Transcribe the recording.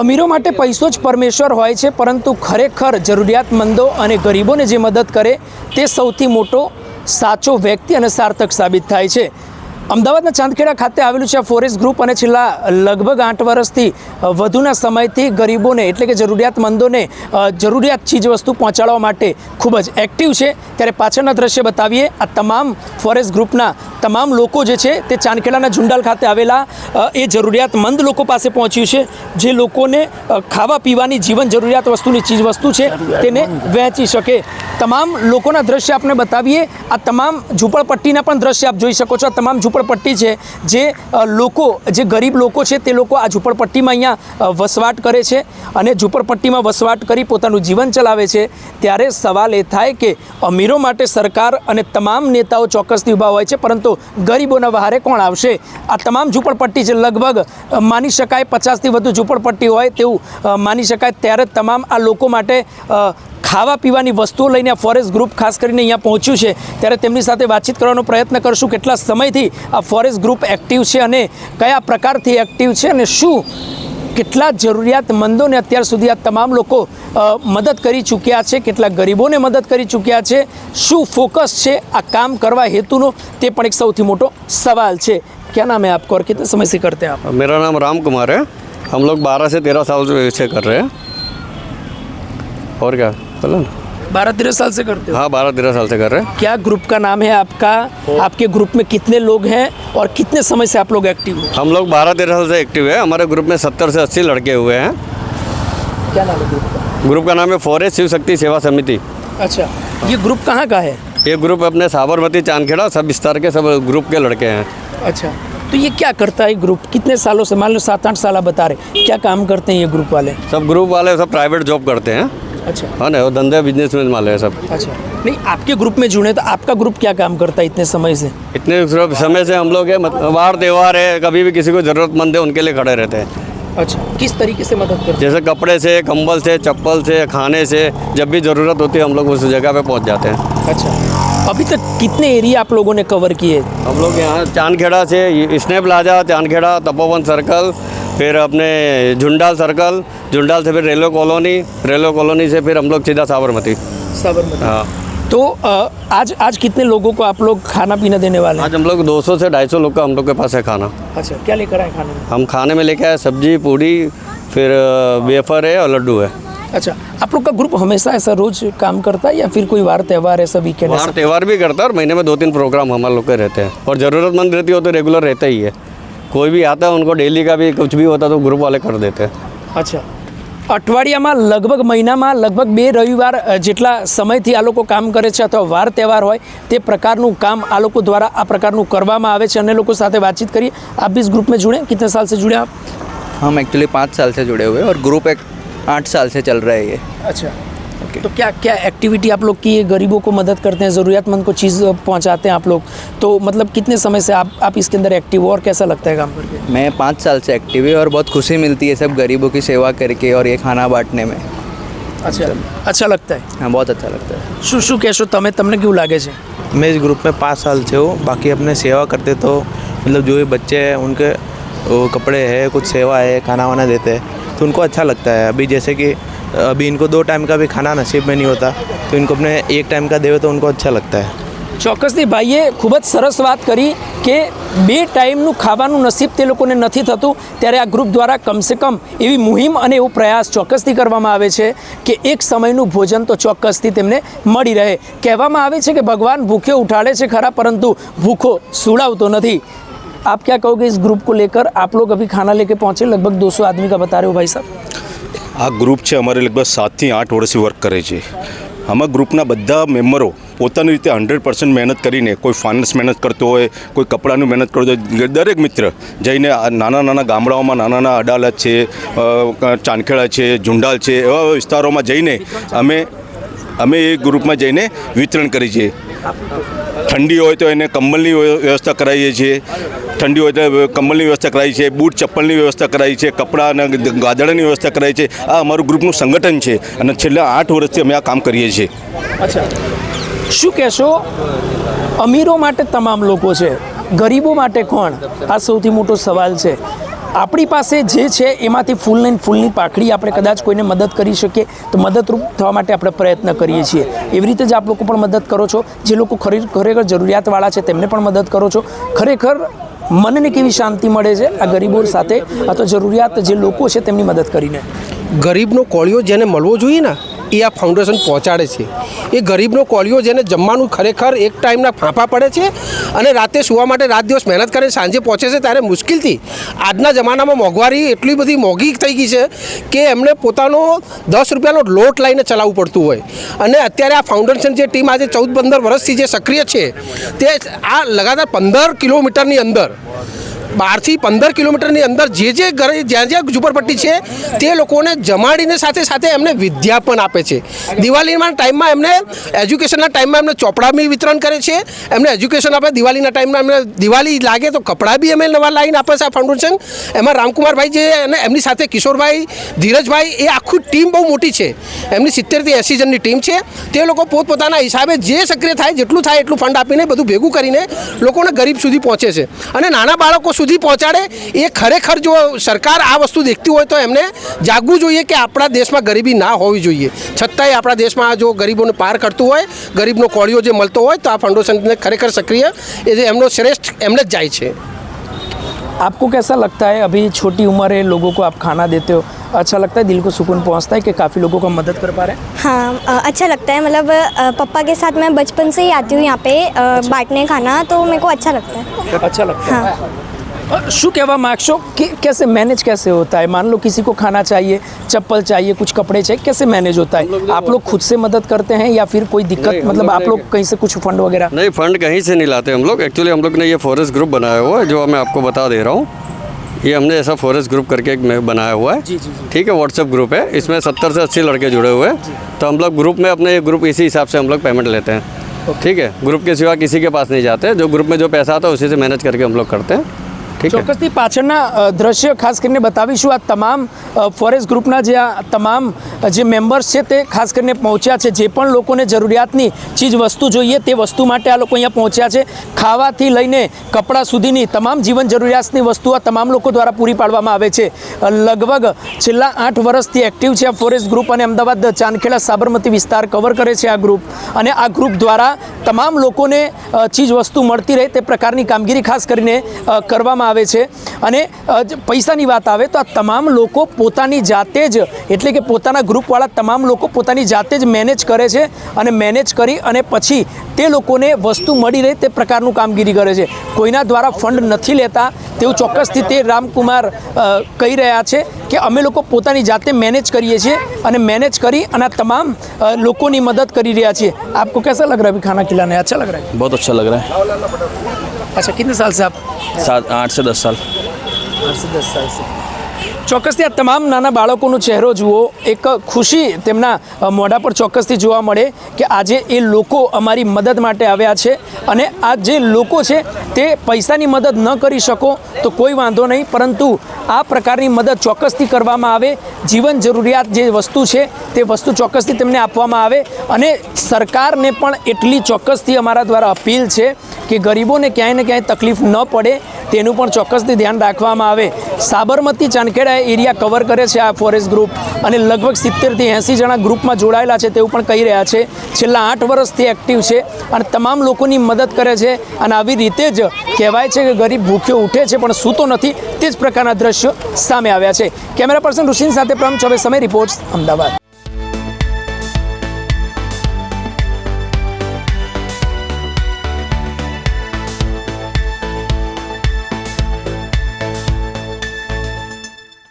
અમીરો માટે પૈસો જ પરમેશ્વર હોય છે, પરંતુ ખરેખર જરૂરિયાતમંદો અને ગરીબોને જે મદદ કરે તે સૌથી મોટો સાચો વ્યક્તિ અને સાર્થક સાબિત થાય છે. અમદાવાદના ચાંદખેડા ખાતે આવેલું છે આ ફોરેસ્ટ ગ્રુપ અને છેલ્લા લગભગ આઠ વર્ષથી વધુના સમયથી ગરીબોને એટલે કે જરૂરિયાતમંદોને જરૂરિયાત ચીજવસ્તુ પહોંચાડવા માટે ખૂબ જ એક્ટિવ છે. ત્યારે પાછળના દ્રશ્ય બતાવીએ આ તમામ ફોરેસ્ટ ગ્રુપના તમામ લોકો જે છે તે ચાંદખેડાના ઝુંડાલ ખાતે આવેલા એ જરૂરિયાતમંદ લોકો પાસે પહોંચ્યું છે જે લોકોને ખાવા પીવાની જીવન જરૂરિયાત વસ્તુની ચીજ વસ્તુ છે તેને વહેંચી શકે. તમામ લોકોના દ્રશ્ય આપણે બતાવીએ આ તમામ ઝૂંપડપટ્ટીના પણ દ્રશ્ય આપ જોઈ શકો છો આ તમામ ઝૂંપડપટ્ટી છે, જે લોકો, જે ગરીબ લોકો છે, તે લોકો આ ઝૂંપડપટ્ટીમાં અહીંયા વસવાટ કરે છે અને ઝૂંપડપટ્ટીમાં વસવાટ કરી પોતાનું જીવન ચલાવે છે. ત્યારે સવાલ એ થાય કે અમીરો માટે સરકાર અને તમામ નેતાઓ ચોક્કસથી ઊભા હોય છે, પરંતુ ગરીબોના વહારે કોણ આવશે? આ તમામ ઝૂંપડપટ્ટી છે લગભગ માની શકાય પચાસથી વધુ ઝૂંપડપટ્ટી હોય તેવું માની શકાય ત્યારે તમામ આ લોકો માટે ખાવા પીવાની વસ્તુઓ લઈને ફોરેસ્ટ ગ્રુપ ખાસ કરીને અહીંયા પહોંચ્યું છે. ત્યારે તેમની સાથે વાતચીત કરવાનો પ્રયત્ન કરશું. કેટલા સમયથી આ ફોરેસ્ટ ગ્રુપ એક્ટિવ છે અને કયા પ્રકારથી એક્ટિવ છે અને શું કેટલા જરૂરિયાતમંદોને અત્યાર સુધી આ તમામ લોકો અ, મદદ કરી ચૂક્યા છે કેટલા ગરીબોને મદદ કરી ચૂક્યા છે શું ફોકસ છે આ કામ કરવા હેતુનો તે પણ એક સૌથી મોટો સવાલ છે क्या नाम है आपको और कितने समय से करते हैं आप मेरा नाम राम कुमार है हम लोग बारह से तेरह साल से से कर रहे हैं और क्या बोलो ना बारह तेरह साल से करते हो? हाँ बारह तेरह साल से कर रहे हैं। क्या ग्रुप का नाम है आपका? आपके ग्रुप में कितने लोग हैं और कितने समय से आप लोग एक्टिव हो? हम लोग बारह तेरह साल से एक्टिव है। हमारे ग्रुप में सत्तर से अस्सी लड़के हुए हैं। क्या नाम है ग्रुप का? ग्रुप का नाम है फॉरेस्ट शिव शक्ति सेवा समिति। अच्छा ये ग्रुप कहाँ का है? ये ग्रुप अपने साबरमती चांदखेड़ा सब विस्तार के सब ग्रुप के लड़के हैं। अच्छा तो ये क्या करता है ग्रुप? कितने सालों से? मान लो सात आठ साल बता रहे क्या काम करते हैं ये ग्रुप वाले? सब ग्रुप वाले सब प्राइवेट जॉब करते हैं। अच्छा। है ना वो धंधे बिज़नेस में वाले हैं सब। अच्छा। नहीं आपके ग्रुप में जुड़े तो आपका ग्रुप क्या काम करता है इतने समय से? इतने समय से हम लोग है मतलब वार त्योहार है कभी भी किसी को ज़रूरतमंद है उनके लिए खड़े रहते हैं। अच्छा किस तरीके से मदद करते जैसे कपड़े से कंबल से चप्पल से खाने से जब भी ज़रूरत होती है हम लोग उस जगह पे पहुँच जाते हैं। हैं अच्छा। अभी तक कितने एरिया आप लोगों ने कवर किए? हम लोग यहाँ चांदखेड़ा से snap plaza Chandkheda Tapovan circle फिर अपने झुंडाल सर्कल झुंडाल से फिर रेलवे कॉलोनी रेलवे कॉलोनी से फिर हम लोग सीधा साबरमती। साबरमती। हाँ। तो आज आज कितने लोगों को आप लोग खाना पीना देने वाले हैं? आज हम लोग 200 से 250 लोग का हम लोग के पास है खाना। अच्छा क्या लेकर आए खाने में? हम खाने में लेके आए सब्ज़ी पूड़ी फिर वेफर है और लड्डू है। अच्छा आप लोग का ग्रुप हमेशा ऐसा रोज काम करता है या फिर कोई वार त्यौहार ऐसा वीकेंड ऐसा? त्यौहार भी करता है और महीने में दो तीन प्रोग्राम हमारे लोग के रहते हैं। और ज़रूरतमंद रहती हो तो रेगुलर रहता ही है। कोई भी आता है उनको डेली का भी कुछ भी होता है तो ग्रुप वाले कर देते हैं અચ્છા અઠવાડિયામાં લગભગ મહિનામાં લગભગ બે રવિવાર અ, જેટલા સમયથી આ લોકો કામ કરે છે અથવા વાર તહેવાર હોય તે પ્રકારનું કામ આ લોકો દ્વારા આ પ્રકારનું કરવામાં આવે છે અન્ય લોકો સાથે વાતચીત કરીએ આપ भी इस ग्रुप में जुड़े हैं? कितने साल से जुड़े आप हम एक्चुअली पाँच साल से जुड़े हुए हैं और ग्रुप एक आठ साल से चल रहा है ये अच्छा तो क्या क्या एक्टिविटी आप लोग की है गरीबों को मदद करते हैं ज़रूरतमंद को चीज़ पहुंचाते हैं आप लोग तो मतलब कितने समय से आप आप इसके अंदर एक्टिव हो और कैसा लगता है काम करके मैं पाँच साल से एक्टिव है और बहुत खुशी मिलती है सब गरीबों की सेवा करके और ये खाना बांटने में अच्छा अच्छा लगता है हाँ बहुत अच्छा लगता है શું શું કહેશો તમે તમને કેવું લાગે છે मैं इस ग्रुप में पाँच साल से हूँ बाकी अपने सेवा करते तो मतलब जो भी बच्चे हैं उनके वो कपड़े है कुछ सेवा है खाना वाना देते हैं तो उनको अच्छा लगता है अभी जैसे कि अभी इनको दो टाइम का भी खाना नसीब में नहीं होता तो इनको अपने एक टाइम का देवे तो उनको अच्छा लगता है ચોક્કસથી ભાઈએ ખૂબ જ સરસ વાત કરી કે બે ટાઈમનું ખાવાનું નસીબ તે લોકોને નથી થતું ત્યારે આ ગ્રુપ દ્વારા કમસે કમ એવી મુહિમ અને એવો પ્રયાસ ચોક્કસથી કરવામાં આવે છે કે એક સમયનું ભોજન તો ચોક્કસથી તેમને મળી રહે કહેવામાં આવે છે કે ભગવાન ભૂખ્યો ઉઠાડે છે ખરા પરંતુ ભૂખો સુડાવતો નથી आप क्या कहोगे इस ग्रुप को लेकर आप लोग अभी खाना लेके पहुंचे लगभग 200 आदमी का बता रहे हो भाई साहब આ ગ્રુપ છે, અમારે લગભગ સાતથી આઠ વર્ષથી વર્ક કરે છે. આમાં ગ્રુપના બધા મેમ્બરો પોતાની રીતે હંડ્રેડ પર્સન્ટ મહેનત કરીને, કોઈ ફાઇનાન્સ મહેનત કરતો હોય, કોઈ કપડાનું મહેનત કરતો હોય દરેક મિત્ર જઈને નાના નાના ગામડાઓમાં નાના નાના અડાલત છે ચાંદખેડા છે, ઝુંડાલ છે, એવા વિસ્તારોમાં જઈને અમે અમે એ ગ્રુપમાં જઈને વિતરણ કરીએ છીએ ઠંડી હોય તો એને કંબલની વ્યવસ્થા કરાવીએ છીએ. ઠંડી હોય તો કંબલની વ્યવસ્થા કરાવી છે, બૂટ ચપ્પલની વ્યવસ્થા કરાવી છે, કપડાં અને ગાદડાની વ્યવસ્થા કરાવી છે. આ અમારું ગ્રુપનું સંગઠન છે અને છેલ્લા આઠ વર્ષથી અમે આ કામ કરીએ છીએ. અચ્છા. શું કહેશો? અમીરો માટે તમામ લોકો છે. ગરીબો માટે કોણ? આ સૌથી મોટો સવાલ છે. આપણી પાસે જે છે, એમાંથી ફૂલને ફૂલની પાખડી આપણે કદાચ કોઈને મદદ કરી શકીએ, તો મદદરૂપ થવા માટે આપણે પ્રયત્ન કરીએ છીએ. એવી રીતે જ આપ લોકો પણ મદદ કરો છો. જે લોકો ખરે, ખરેખર જરૂરિયાતવાળા છે, તેમને પણ મદદ કરો છો. ખરેખર મનને કેવી શાંતિ મળે છે આ ગરીબો સાથે? અથવા જરૂરિયાત જે લોકો છે તેમની મદદ કરીને. ગરીબનો કોળિયો જેને મળવો જોઈએ ને, એ આ ફાઉન્ડેશન પહોંચાડે છે. એ ગરીબનો કોળિયો જેને જમવાનું ખરેખર એક ટાઈમના ફાંફા પડે છે અને રાતે સુવા માટે રાત દિવસ મહેનત કરીને સાંજે પહોંચે છે ત્યારે મુશ્કેલથી. આજના જમાનામાં મોંઘવારી એટલી બધી મોંઘી થઈ ગઈ છે કે એમને પોતાનો દસ રૂપિયાનો લોટ લઈને ચલાવવું પડતું હોય. અને અત્યારે આ ફાઉન્ડેશન જે ટીમ આજે ચૌદ પંદર વર્ષથી જે સક્રિય છે, તે આ લગાતાર પંદર કિલોમીટરની અંદર Boğaz બારથી પંદર કિલોમીટરની અંદર જે જે ઘરે જ્યાં જ્યાં ઝુંપડપટ્ટી છે, તે લોકોને જમાડીને સાથે સાથે એમને વિદ્યા પણ આપે છે. દિવાળીના ટાઈમમાં એમને એજ્યુકેશનના ટાઈમમાં એમને ચોપડા બી વિતરણ કરે છે. એમને એજ્યુકેશન આપે, દિવાળીના ટાઈમમાં એમને દિવાળી લાગે તો કપડાં બી અમે નવા લાવીને આપે છે આ ફાઉન્ડેશન. એમાં રામકુમારભાઈ જે અને એમની સાથે કિશોરભાઈ, ધીરજભાઈ, એ આખું ટીમ બહુ મોટી છે. એમની સિત્તેરથી એંસી જણની ટીમ છે. તે લોકો પોતપોતાના હિસાબે જે સક્રિય થાય, જેટલું થાય એટલું ફંડ આપીને બધું ભેગું કરીને લોકોને ગરીબ સુધી પહોંચે છે. અને નાના બાળકો સુધી પહોંચાડે એ ખરેખર જો સરકાર આ વસ્તુ દેખતી હોય તો એમને જાગવું જોઈએ કે આપણા દેશમાં ગરીબી ના હોવી જોઈએ છતાંય આપણા દેશમાં જો ગરીબોને પાર કરતું હોય ગરીબનો કોળિયો જે મળતો હોય તો આ ફાઉન્ડેશનને ખરેખર સક્રિય એ જે એમનો શ્રેષ્ઠ એમને જ જાય છે आपको कैसा लगता है अभी छोटी उम्र है लोगों को आप खाना देते हो अच्छा लगता है दिल को सुकून पहुंचता है कि काफ़ी लोगों को मदद कर पा रहे हैं हाँ अ, अच्छा लगता है मतलब अ, पापा के साथ मैं बचपन से ही आती हूँ यहाँ पे अ, बांटने खाना तो मेरे को अच्छा लगता है अच्छा लगता है हाँ अ, શું કહેવા માગશો કે कैसे मैनेज कैसे होता है मान लो किसी को खाना चाहिए चप्पल चाहिए कुछ कपड़े चाहिए कैसे मैनेज होता है आप लोग खुद से मदद करते हैं या फिर कोई दिक्कत नहीं, हम मतलब लोग आप ने- लोग कहीं से कुछ फंड वगैरह नहीं फंड कहीं से नहीं लाते हम लोग एक्चुअली हम लोग ने ये फॉरेस्ट ग्रुप बनाया हुआ है जो मैं आपको बता दे रहा हूँ ये हमने ऐसा फॉरेस्ट ग्रुप करके एक में बनाया हुआ है जी, जी, जी। ठीक है व्हाट्सएप ग्रुप है इसमें सत्तर से अस्सी लड़के जुड़े हुए हैं तो हम लोग ग्रुप में अपने ये ग्रुप इसी हिसाब से हम लोग पेमेंट लेते हैं ठीक है ग्रुप के सिवा किसी के पास नहीं जाते जो ग्रुप में जो पैसा आता है उसी से मैनेज करके हम लोग करते हैं ठीक है ચોક્કસથી પાછળના દ્રશ્ય ખાસ કરીને બતાવીશું આ તમામ ફોરેસ્ટ ગ્રુપના જે આ તમામ જે મેમ્બર્સ છે તે ખાસ કરીને પહોંચ્યા છે. જે પણ લોકોને જરૂરિયાતની ચીજ વસ્તુ જોઈએ તે વસ્તુ માટે આ લોકો અહીંયા પહોંચ્યા છે. ખાવાથી લઈને કપડાં સુધીની તમામ જીવન જરૂરિયાતની વસ્તુ આ તમામ લોકો દ્વારા પૂરી પાડવામાં આવે છે. લગભગ છેલ્લા આઠ વર્ષથી એક્ટિવ છે આ ફોરેસ્ટ ગ્રુપ અને અમદાવાદ ચાંદખેડા સાબરમતી વિસ્તાર કવર કરે છે આ ગ્રુપ. અને આ ગ્રુપ દ્વારા તમામ લોકોને ચીજ વસ્તુ મળતી રહે તે પ્રકારની કામગીરી ખાસ કરીને કરવામાં આવે છે અને પૈસાની વાત આવે તો આ તમામ લોકો પોતાની જાતે જ, એટલે કે પોતાના ગ્રુપવાળા તમામ લોકો પોતાની જાતે જ મેનેજ કરે છે અને મેનેજ કરી અને પછી તે લોકોને વસ્તુ મળી રહે તે પ્રકારનું કામગીરી કરે છે. કોઈના દ્વારા ફંડ નથી લેતા તેવું ચોક્કસથી તે રામકુમાર કહી રહ્યા છે કે અમે લોકો પોતાની જાતે મેનેજ કરીએ છીએ અને મેનેજ કરી અને તમામ લોકોની મદદ કરી રહ્યા છીએ. આપકો કેસા લગ રહા ખાના ખિલાને? અચ્છા લગ રહા બહુ અચ્છા લગ રહા अच्छा कितने साल से आप सात आठ से दस साल ચોક્કસથી આ તમામ નાના બાળકોનો ચહેરો જુઓ એક ખુશી તેમના અ, મોઢા પર ચોક્કસથી જોવા મળે કે આજે એ લોકો અમારી મદદ માટે આવ્યા છે અને આ જે લોકો છે તે પૈસાની મદદ ન કરી શકો તો કોઈ વાંધો નહીં પરંતુ આ પ્રકારની મદદ ચોક્કસથી કરવામાં આવે જીવન જરૂરિયાત જે વસ્તુ છે તે વસ્તુ ચોક્કસથી તેમને આપવામાં આવે અને સરકારને પણ એટલી ચોક્કસથી અમારા દ્વારા અપીલ છે કે ગરીબોને ક્યાંય ને ક્યાંય તકલીફ ન પડે તેનું પણ ચોક્કસથી ધ્યાન રાખવામાં આવે. સાબરમતી ચાંદખેડા એરિયા કવર કરે છે આ ફોરેસ્ટ ગ્રુપ અને લગભગ સિત્તેરથી એંસી જણા ગ્રુપમાં જોડાયેલા છે તેવું પણ કહી રહ્યા છે. છેલ્લા આઠ વર્ષથી એક્ટિવ છે અને તમામ લોકોની મદદ કરે છે અને આવી રીતે જ કહેવાય છે કે ગરીબ ભૂખ્યો ઉઠે છે પણ સૂતો નથી તે જ પ્રકારના દ્રશ્યો સામે આવ્યા છે. કેમેરા પર્સન ઋષિન સાથે પ્રમ છવે સમય રિપોર્ટ્સ અમદાવાદ.